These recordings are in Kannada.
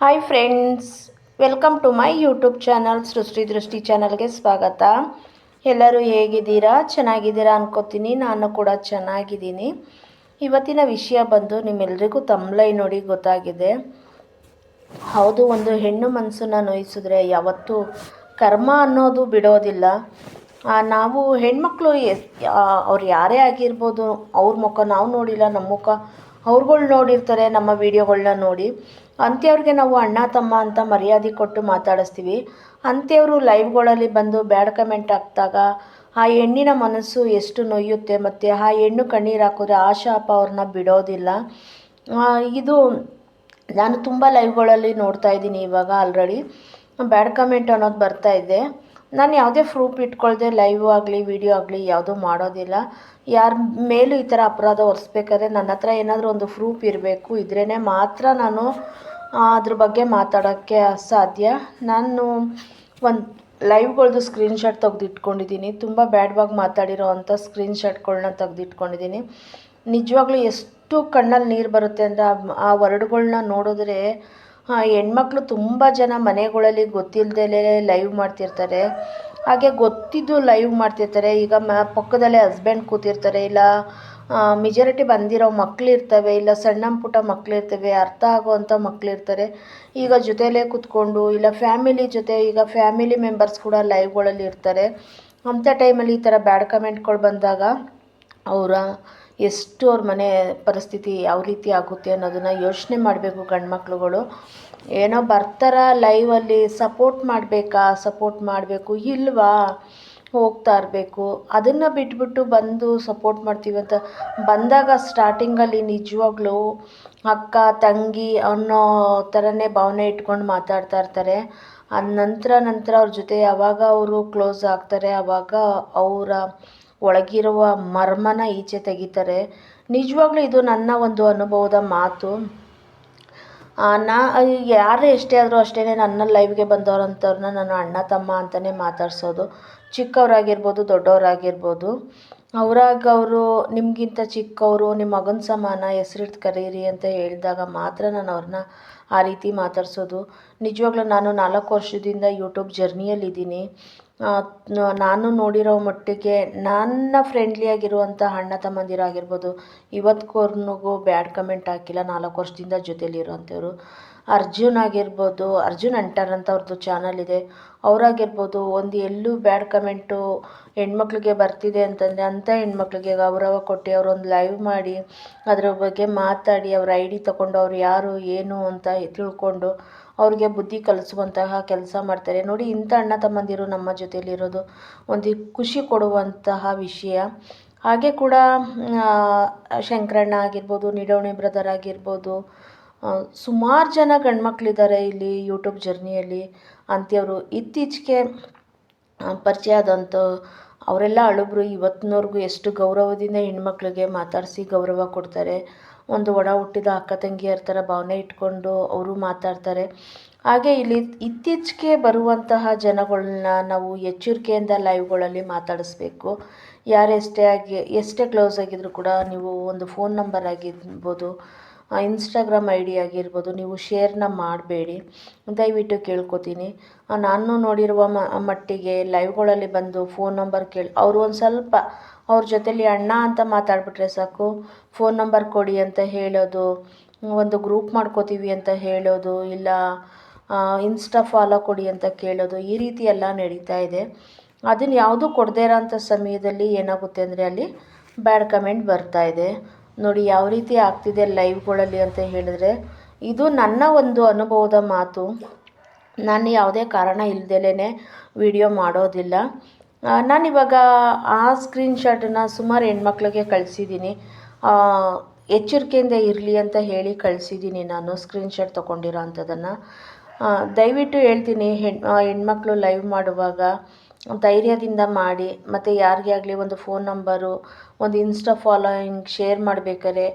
Hi friends welcome to my YouTube channel Srishti Drishti ಚಾನಲ್ಗೆ ಸ್ವಾಗತ. ಎಲ್ಲರೂ ಹೇಗಿದ್ದೀರಾ? ಚೆನ್ನಾಗಿದ್ದೀರಾ ಅನ್ಕೋತೀನಿ. ನಾನು ಕೂಡ ಚೆನ್ನಾಗಿದ್ದೀನಿ. ಇವತ್ತಿನ ವಿಷಯ ಬಂದು ನಿಮ್ಮೆಲ್ರಿಗೂ ತಮ್ಲೈ ನೋಡಿ ಗೊತ್ತಾಗಿದೆ. ಹೌದು, ಒಂದು ಹೆಣ್ಣು ಮನಸ್ಸನ್ನು ನೋಯಿಸಿದ್ರೆ ಯಾವತ್ತೂ ಕರ್ಮ ಅನ್ನೋದು ಬಿಡೋದಿಲ್ಲ. ನಾವು ಹೆಣ್ಮಕ್ಳು ಎಸ್ ಅವ್ರು ಯಾರೇ ಆಗಿರ್ಬೋದು, ಅವ್ರ ಮುಖ ನಾವು ನೋಡಿಲ್ಲ, ನಮ್ಮ ಮುಖ ಅವ್ರುಗಳು ನೋಡಿರ್ತಾರೆ, ನಮ್ಮ ವೀಡಿಯೋಗಳನ್ನ ನೋಡಿ. ಅಂಥವ್ರಿಗೆ ನಾವು ಅಣ್ಣ, ತಮ್ಮ ಅಂತ ಮರ್ಯಾದೆ ಕೊಟ್ಟು ಮಾತಾಡಿಸ್ತೀವಿ. ಅಂಥವ್ರು ಲೈವ್ಗಳಲ್ಲಿ ಬಂದು ಬ್ಯಾಡ್ ಕಮೆಂಟ್ ಹಾಕಿದಾಗ, ಆ ಹೆಣ್ಣಿನ ಮನಸ್ಸು ಎಷ್ಟು ನೋಯುತ್ತೆ ಮತ್ತು ಆ ಹೆಣ್ಣು ಕಣ್ಣೀರು ಹಾಕಿದ್ರೆ ಆ ಶಾಪ ಅವ್ರನ್ನ ಬಿಡೋದಿಲ್ಲ. ಇದು ನಾನು ತುಂಬ ಲೈವ್ಗಳಲ್ಲಿ ನೋಡ್ತಾ ಇದ್ದೀನಿ ಇವಾಗ ಆಲ್ರೆಡಿ. ಬ್ಯಾಡ್ ಕಮೆಂಟ್ ಅನ್ನೋದು ಬರ್ತಾ ಇದೆ. ನಾನು ಯಾವುದೇ ಪ್ರೂಫ್ ಇಟ್ಕೊಳ್ದೆ ಲೈವ್ ಆಗಲಿ ವಿಡಿಯೋ ಆಗಲಿ ಯಾವುದೂ ಮಾಡೋದಿಲ್ಲ. ಯಾರ ಮೇಲೂ ಈ ಥರ ಅಪರಾಧ ಹೊರಿಸ್ಬೇಕಾದ್ರೆ ನನ್ನ ಹತ್ರ ಏನಾದರೂ ಒಂದು ಪ್ರೂಫ್ ಇರಬೇಕು. ಇದ್ರೇ ಮಾತ್ರ ನಾನು ಅದ್ರ ಬಗ್ಗೆ ಮಾತಾಡೋಕ್ಕೆ ಸಾಧ್ಯ ನಾನು ಒಂದು ಲೈವ್ಗಳ್ದು ಸ್ಕ್ರೀನ್ಶಾಟ್ ತೆಗೆದಿಟ್ಕೊಂಡಿದ್ದೀನಿ. ತುಂಬ ಬ್ಯಾಡ್ವಾಗಿ ಮಾತಾಡಿರೋ ಅಂಥ ಸ್ಕ್ರೀನ್ಶಾಟ್ಗಳನ್ನ ತೆಗೆದಿಟ್ಕೊಂಡಿದ್ದೀನಿ. ನಿಜವಾಗ್ಲೂ ಎಷ್ಟು ಕಣ್ಣಲ್ಲಿ ನೀರು ಬರುತ್ತೆ ಅಂದರೆ ಆ ವರ್ಡ್ಗಳನ್ನ ನೋಡಿದ್ರೆ ಹೆಣ್ಮಕ್ಳು ತುಂಬ ಜನ ಮನೆಗಳಲ್ಲಿ ಗೊತ್ತಿಲ್ಲದೇ ಲೈವ್ ಮಾಡ್ತಿರ್ತಾರೆ. ಹಾಗೆ ಗೊತ್ತಿದ್ದು ಲೈವ್ ಮಾಡ್ತಿರ್ತಾರೆ. ಈಗ ಮ, ಪಕ್ಕದಲ್ಲೇ ಹಸ್ಬೆಂಡ್ ಕೂತಿರ್ತಾರೆ. ಇಲ್ಲ ಮೆಜಾರಿಟಿ ಬಂದಿರೋ ಮಕ್ಕಳಿರ್ತವೆ ಇಲ್ಲ, ಸಣ್ಣ ಪುಟ್ಟ ಮಕ್ಕಳಿರ್ತವೆ ಅರ್ಥ ಆಗೋವಂಥ ಮಕ್ಕಳಿರ್ತಾರೆ ಈಗ ಜೊತೆಲೇ ಕೂತ್ಕೊಂಡು, ಇಲ್ಲ ಫ್ಯಾಮಿಲಿ ಜೊತೆ, ಈಗ ಫ್ಯಾಮಿಲಿ ಮೆಂಬರ್ಸ್ ಕೂಡ ಲೈವ್ಗಳಲ್ಲಿ ಇರ್ತಾರೆ. ಅಂಥ ಟೈಮಲ್ಲಿ ಈ ಥರ ಬ್ಯಾಡ್ ಕಮೆಂಟ್ಗಳು ಬಂದಾಗ, ಅವರ ಎಷ್ಟು ಅವ್ರ ಮನೆ ಪರಿಸ್ಥಿತಿ ಯಾವ ರೀತಿ ಆಗುತ್ತೆ ಅನ್ನೋದನ್ನು ಯೋಚನೆ ಮಾಡಬೇಕು ಗಂಡ್ಮಕ್ಳುಗಳು. ಏನೋ ಬರ್ತಾರ ಲೈವಲ್ಲಿ ಸಪೋರ್ಟ್ ಮಾಡಬೇಕಾ ಸಪೋರ್ಟ್ ಮಾಡಬೇಕು, ಇಲ್ವಾ? ಹೋಗ್ತಾ ಇರಬೇಕು. ಅದನ್ನು ಬಿಟ್ಬಿಟ್ಟು ಬಂದು ಸಪೋರ್ಟ್ ಮಾಡ್ತೀವಿ ಅಂತ ಬಂದಾಗ ಸ್ಟಾರ್ಟಿಂಗಲ್ಲಿ ನಿಜವಾಗ್ಲೂ ಅಕ್ಕ, ತಂಗಿ ಅನ್ನೋ ಥರನೇ ಭಾವನೆ ಇಟ್ಕೊಂಡು ಮಾತಾಡ್ತಾ ಇರ್ತಾರೆ. ಅದ ನಂತರ ನಂತರ ಅವ್ರ ಜೊತೆ ಯಾವಾಗ ಅವರು ಕ್ಲೋಸ್ ಆಗ್ತಾರೆ ಆವಾಗ ಅವರ ಒಳಗಿರುವ ಮರ್ಮನ ಈಚೆ ತೆಗಿತಾರೆ. ನಿಜವಾಗ್ಲೂ ಇದು ನನ್ನ ಒಂದು ಅನುಭವದ ಮಾತು. ನಾ, ಯಾರು ಎಷ್ಟೇ ಆದರೂ ಅಷ್ಟೇ ನನ್ನ ಲೈವ್ಗೆ ಬಂದವರಂಥವ್ರನ್ನ ನಾನು ಅಣ್ಣ, ತಮ್ಮ ಅಂತಲೇ ಮಾತಾಡ್ಸೋದು. ಚಿಕ್ಕವರಾಗಿರ್ಬೋದು, ದೊಡ್ಡವರಾಗಿರ್ಬೋದು. ಅವರಾಗವರು ನಿಮಗಿಂತ ಚಿಕ್ಕವರು ನಿಮ್ಮ ಮಗನ ಸಮಾನ ಹೆಸರಿಟ್ಟು ಕರೀರಿ ಅಂತ ಹೇಳಿದಾಗ ಮಾತ್ರ ನಾನು ಅವ್ರನ್ನ ಆ ರೀತಿ ಮಾತಾಡ್ಸೋದು. ನಿಜವಾಗ್ಲೂ ನಾನು ನಾಲ್ಕು ವರ್ಷದಿಂದ ಯೂಟ್ಯೂಬ್ ಜರ್ನಿಯಲ್ಲಿದ್ದೀನಿ ನಾನು ನೋಡಿರೋ ಮಟ್ಟಿಗೆ ನನ್ನ ಫ್ರೆಂಡ್ಲಿಯಾಗಿರುವಂಥ ಅಣ್ಣ ತಮ್ಮಂದಿರಾಗಿರ್ಬೋದು ಇವತ್ತಿಗೂ ಬ್ಯಾಡ್ ಕಮೆಂಟ್ ಹಾಕಿಲ್ಲ. ನಾಲ್ಕು ವರ್ಷದಿಂದ ಜೊತೆಲಿರೋಂಥವ್ರು ಅರ್ಜುನ್ ಆಗಿರ್ಬೋದು, ಅರ್ಜುನ್ ಅಂಟರ್ ಅಂತ ಅವ್ರದ್ದು ಚಾನಲ್ ಇದೆ. ಅವರಾಗಿರ್ಬೋದು, ಒಂದು ಎಲ್ಲೂ ಬ್ಯಾಡ್ ಕಮೆಂಟು ಹೆಣ್ಮಕ್ಳಿಗೆ ಬರ್ತಿದೆ ಅಂತಂದರೆ ಅಂಥ ಹೆಣ್ಮಕ್ಳಿಗೆ ಗೌರವ ಕೊಟ್ಟು ಅವರೊಂದು ಲೈವ್ ಮಾಡಿ, ಅದರ ಬಗ್ಗೆ ಮಾತಾಡಿ, ಅವ್ರ ಐ ಡಿ ತಗೊಂಡು ಅವ್ರು ಯಾರು, ಏನು ಅಂತ ತಿಳ್ಕೊಂಡು ಅವ್ರಿಗೆ ಬುದ್ಧಿ ಕಲಿಸುವಂತಹ ಕೆಲಸ ಮಾಡ್ತಾರೆ. ನೋಡಿ, ಇಂಥ ಅಣ್ಣ ತಮ್ಮಂದಿರು ನಮ್ಮ ಜೊತೆಯಲ್ಲಿರೋದು ಒಂದು ಖುಷಿ ಕೊಡುವಂತಹ ವಿಷಯ. ಹಾಗೆ ಕೂಡ ಶಂಕರಣ್ಣ ಆಗಿರ್ಬೋದು, ನಿಡೋಣಿ ಬ್ರದರ್ ಆಗಿರ್ಬೋದು ಸುಮಾರು ಜನ ಗಂಡ್ಮಕ್ಳಿದ್ದಾರೆ ಇಲ್ಲಿ ಯೂಟ್ಯೂಬ್ ಜರ್ನಿಯಲ್ಲಿ ಅಂಥವ್ರು ಇತ್ತೀಚೆಗೆ ಪರಿಚಯ ಆದಂಥ ಅವರೆಲ್ಲ ಅಳುಬ್ರು ಇವತ್ತಿನವ್ರಿಗೂ ಎಷ್ಟು ಗೌರವದಿಂದ ಹೆಣ್ಮಕ್ಳಿಗೆ ಮಾತಾಡಿಸಿ ಗೌರವ ಕೊಡ್ತಾರೆ. ಒಂದು ಒಡ ಹುಟ್ಟಿದ ಅಕ್ಕ ತಂಗಿಯರ ಥರ ಭಾವನೆ ಇಟ್ಕೊಂಡು ಅವರು ಮಾತಾಡ್ತಾರೆ. ಹಾಗೆ ಇಲ್ಲಿ ಇತ್ತೀಚೆಗೆ ಬರುವಂತಹ ಜನಗಳನ್ನ ನಾವು ಎಚ್ಚರಿಕೆಯಿಂದ ಲೈವ್ಗಳಲ್ಲಿ ಮಾತಾಡಿಸ್ಬೇಕು. ಯಾರು ಎಷ್ಟೇ ಆಗಿ, ಎಷ್ಟೇ ಕ್ಲೋಸ್ ಆಗಿದ್ರು ಕೂಡ ನೀವು ಒಂದು ಫೋನ್ ನಂಬರ್ ಆಗಿರ್ಬೋದು ಇನ್ಸ್ಟಾಗ್ರಾಮ್ ಐ ಡಿ ಆಗಿರ್ಬೋದು, ನೀವು ಶೇರ್ನ ಮಾಡಬೇಡಿ. ದಯವಿಟ್ಟು ಕೇಳ್ಕೊತೀನಿ. ನಾನು ನೋಡಿರುವ ಮಟ್ಟಿಗೆ ಲೈವ್ಗಳಲ್ಲಿ ಬಂದು ಫೋನ್ ನಂಬರ್ ಕೇಳಿ, ಅವರು ಒಂದು ಸ್ವಲ್ಪ ಅವ್ರ ಜೊತೆಲಿ ಅಣ್ಣ ಅಂತ ಮಾತಾಡ್ಬಿಟ್ರೆ ಸಾಕು. ಫೋನ್ ನಂಬರ್ ಕೊಡಿ ಅಂತ ಹೇಳೋದು, ಒಂದು ಗ್ರೂಪ್ ಮಾಡ್ಕೋತೀವಿ ಅಂತ ಹೇಳೋದು, ಇಲ್ಲ ಇನ್ಸ್ಟಾ ಫಾಲೋ ಕೊಡಿ ಅಂತ ಕೇಳೋದು, ಈ ರೀತಿ ಎಲ್ಲ ನಡೀತಾ ಇದೆ. ಅದನ್ನು ಯಾವುದೂ ಕೊಡದೇ ಇರೋಂಥ ಸಮಯದಲ್ಲಿ ಏನಾಗುತ್ತೆ ಅಂದರೆ ಅಲ್ಲಿ ಬ್ಯಾಡ್ ಕಮೆಂಟ್ ಬರ್ತಾ ಇದೆ. ನೋಡಿ ಯಾವ ರೀತಿ ಆಗ್ತಿದೆ ಲೈವ್ಗಳಲ್ಲಿ ಅಂತ ಹೇಳಿದ್ರೆ, ಇದು ನನ್ನ ಒಂದು ಅನುಭವದ ಮಾತು. ನಾನು ಯಾವುದೇ ಕಾರಣ ಇಲ್ಲದೇನೆ ವಿಡಿಯೋ ಮಾಡೋದಿಲ್ಲ. ನಾನಿವಾಗ ಆ ಸ್ಕ್ರೀನ್ಶಾಟನ್ನು ಸುಮಾರು ಹೆಣ್ಮಕ್ಳಿಗೆ ಕಳಿಸಿದ್ದೀನಿ ಎಚ್ಚರಿಕೆಯಿಂದ ಇರಲಿ ಅಂತ ಹೇಳಿ ಕಳಿಸಿದ್ದೀನಿ ನಾನು ಸ್ಕ್ರೀನ್ಶಾಟ್ ತೊಗೊಂಡಿರೋ ಅಂಥದ್ದನ್ನು ದಯವಿಟ್ಟು ಹೇಳ್ತೀನಿ ಹೆಣ್ಣು ಹೆಣ್ಮಕ್ಳು ಲೈವ್ ಮಾಡುವಾಗ ಧೈರ್ಯದಿಂದ ಮಾಡಿ, ಮತ್ತು ಯಾರಿಗೇ ಆಗಲಿ ಒಂದು ಫೋನ್ ನಂಬರು ಒಂದು ಇನ್ಸ್ಟಾ ಫಾಲೋಯಿಂಗ್ ಶೇರ್ ಮಾಡಬೇಕಾದ್ರೆ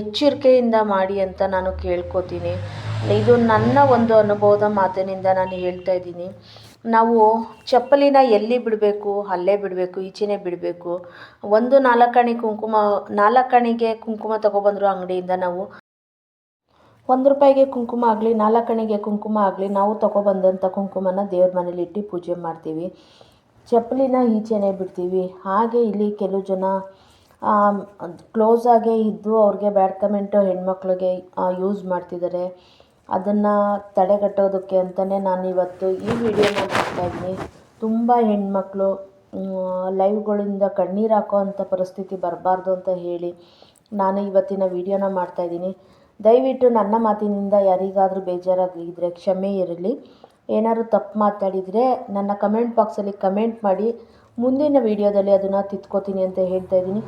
ಎಚ್ಚರಿಕೆಯಿಂದ ಮಾಡಿ ಅಂತ ನಾನು ಕೇಳ್ಕೊತೀನಿ. ಇದು ನನ್ನ ಒಂದು ಅನುಭವದ ಮಾತಿನಿಂದ ನಾನು ಹೇಳ್ತಾ ಇದ್ದೀನಿ. ನಾವು ಚಪ್ಪಲಿನ ಎಲ್ಲಿ ಬಿಡಬೇಕು, ಅಲ್ಲೇ ಬಿಡಬೇಕು, ಈಚೆನೇ ಬಿಡಬೇಕು. ಒಂದು ನಾಲ್ಕಣಿ ಕುಂಕುಮ, ನಾಲ್ಕಣಿಗೆ ಕುಂಕುಮ ತಗೊಬಂದರು ಅಂಗಡಿಯಿಂದ ನಾವು ಒಂದು ರೂಪಾಯಿಗೆ ಕುಂಕುಮ ಆಗಲಿ, ನಾಲ್ಕಣಿಗೆ ಕುಂಕುಮ ಆಗಲಿ ನಾವು ತಗೊಬಂದಂಥ ಕುಂಕುಮನ ದೇವ್ರ ಮನೇಲಿ ಇಟ್ಟು ಪೂಜೆ ಮಾಡ್ತೀವಿ. ಚಪ್ಪಲಿನ ಈಚೆನೇ ಬಿಡ್ತೀವಿ. ಹಾಗೆ ಇಲ್ಲಿ ಕೆಲವು ಜನ ಕ್ಲೋಸ್ ಆಗೇ ಇದ್ದು ಅವ್ರಿಗೆ ಬ್ಯಾಡ್ ಕಮೆಂಟು ಹೆಣ್ಮಕ್ಳಿಗೆ ಯೂಸ್ ಮಾಡ್ತಿದ್ದಾರೆ. ಅದನ್ನು ತಡೆಗಟ್ಟೋದಕ್ಕೆ ಅಂತಲೇ ನಾನು ಇವತ್ತು ಈ ವಿಡಿಯೋನ ಮಾಡ್ತಾಯಿದ್ದೀನಿ ತುಂಬ ಹೆಣ್ಮಕ್ಳು ಲೈವ್ಗಳಿಂದ ಕಣ್ಣೀರು ಹಾಕೋ ಅಂಥ ಪರಿಸ್ಥಿತಿ ಬರಬಾರ್ದು ಅಂತ ಹೇಳಿ ನಾನು ಇವತ್ತಿನ ವಿಡಿಯೋನ ಮಾಡ್ತಾಯಿದ್ದೀನಿ ದಯವಿಟ್ಟು ನನ್ನ ಮಾತಿನಿಂದ ಯಾರಿಗಾದರೂ ಬೇಜಾರಾಗಿದ್ದರೆ ಕ್ಷಮೆ ಇರಲಿ. ಏನಾದರೂ ತಪ್ಪು ಮಾತಾಡಿದರೆ ನನ್ನ ಕಮೆಂಟ್ ಬಾಕ್ಸಲ್ಲಿ ಕಮೆಂಟ್ ಮಾಡಿ. ಮುಂದಿನ ವಿಡಿಯೋದಲ್ಲಿ ಅದನ್ನು ತಿದ್ಕೋತೀನಿ ಅಂತ ಹೇಳ್ತಾ ಇದ್ದೀನಿ.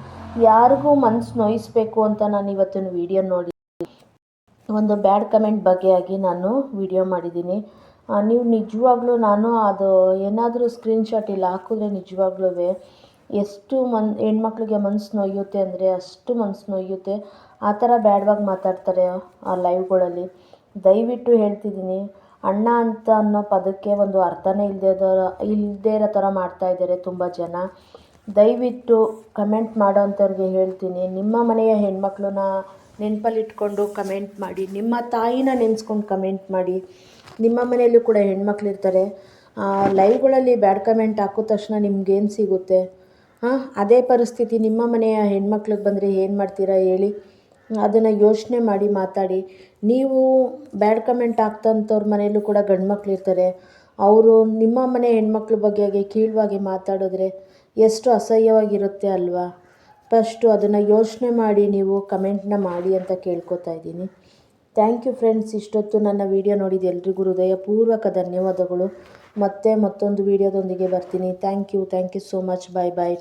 ಯಾರಿಗೂ ಮನಸ್ಸು ನೋಯಿಸ್ಬೇಕು ಅಂತ ನಾನು ಇವತ್ತಿನ ವಿಡಿಯೋ ನೋಡಿ ಒಂದು ಬ್ಯಾಡ್ ಕಮೆಂಟ್ ಆಗಿ ನಾನು ವಿಡಿಯೋ ಮಾಡಿದ್ದೀನಿ. ನೀವು ನಿಜವಾಗ್ಲೂ ನಾನು ಅದು ಏನಾದರೂ ಸ್ಕ್ರೀನ್ಶಾಟ್ ಇಲ್ಲಿ, ಹಾಕಿದ್ರೆ ನಿಜವಾಗ್ಲೂ ಎಷ್ಟು ಮನ್, ಹೆಣ್ಮಕ್ಳಿಗೆ ಮನ್ಸು ನೋಯುತ್ತೆ ಅಂದರೆ ಅಷ್ಟು ಮನ್ಸು ನೋಯುತ್ತೆ. ಆ ಥರ ಬ್ಯಾಡ್ವಾಗಿ ಮಾತಾಡ್ತಾರೆ ಆ ಲೈವ್ಗಳಲ್ಲಿ. ದಯವಿಟ್ಟು ಹೇಳ್ತಿದ್ದೀನಿ, ಅಣ್ಣ ಅಂತ ಅನ್ನೋ ಪದಕ್ಕೆ ಒಂದು ಅರ್ಥನೇ ಇಲ್ಲದೆ ಇಲ್ಲದೇ ಇರೋ ಥರ ಮಾಡ್ತಾ ಇದ್ದಾರೆ ತುಂಬ ಜನ. ದಯವಿಟ್ಟು ಕಮೆಂಟ್ ಮಾಡೋ ಅಂಥವ್ರಿಗೆ ಹೇಳ್ತೀನಿ, ನಿಮ್ಮ ಮನೆಯ ಹೆಣ್ಮಕ್ಳನ್ನ ನೆನಪಲ್ಲಿಟ್ಕೊಂಡು ಕಮೆಂಟ್ ಮಾಡಿ. ನಿಮ್ಮ ತಾಯಿನ ನೆನೆಸ್ಕೊಂಡು ಕಮೆಂಟ್ ಮಾಡಿ. ನಿಮ್ಮ ಮನೆಯಲ್ಲೂ ಕೂಡ ಹೆಣ್ಮಕ್ಳಿರ್ತಾರೆ. ಲೈವ್ಗಳಲ್ಲಿ ಬ್ಯಾಡ್ ಕಮೆಂಟ್ ಹಾಕಿದ ತಕ್ಷಣ ನಿಮ್ಗೇನು ಸಿಗುತ್ತೆ? ಹಾಂ ಅದೇ ಪರಿಸ್ಥಿತಿ ನಿಮ್ಮ ಮನೆಯ ಹೆಣ್ಮಕ್ಳಿಗೆ ಬಂದರೆ ಏನು ಮಾಡ್ತೀರಾ ಹೇಳಿ. ಅದನ್ನು ಯೋಚನೆ ಮಾಡಿ ಮಾತಾಡಿ. ನೀವು ಬ್ಯಾಡ್ ಕಮೆಂಟ್ ಹಾಕ್ತಂಥವ್ರ ಮನೆಯಲ್ಲೂ ಕೂಡ ಗಂಡು ಮಕ್ಳಿರ್ತಾರೆ ಅವರು ನಿಮ್ಮ ಮನೆ ಹೆಣ್ಮಕ್ಳ ಬಗ್ಗೆ ಕೀಳವಾಗಿ ಮಾತಾಡಿದ್ರೆ ಎಷ್ಟು ಅಸಹ್ಯವಾಗಿರುತ್ತೆ ಅಲ್ವಾ? ಫಸ್ಟು ಅದನ್ನು ಯೋಚನೆ ಮಾಡಿ ನೀವು ಕಮೆಂಟ್ನ ಮಾಡಿ ಅಂತ ಕೇಳ್ಕೊತಾ ಇದ್ದೀನಿ. ಥ್ಯಾಂಕ್ ಯು ಫ್ರೆಂಡ್ಸ್, ಇಷ್ಟೊತ್ತು ನನ್ನ ವಿಡಿಯೋ ನೋಡಿದ ಎಲ್ರಿಗೂ ಹೃದಯಪೂರ್ವಕ ಧನ್ಯವಾದಗಳು. ಮತ್ತೆ ಮತ್ತೊಂದು ವೀಡಿಯೋದೊಂದಿಗೆ ಬರ್ತೀನಿ. Thank you thank you so much. Bye bye.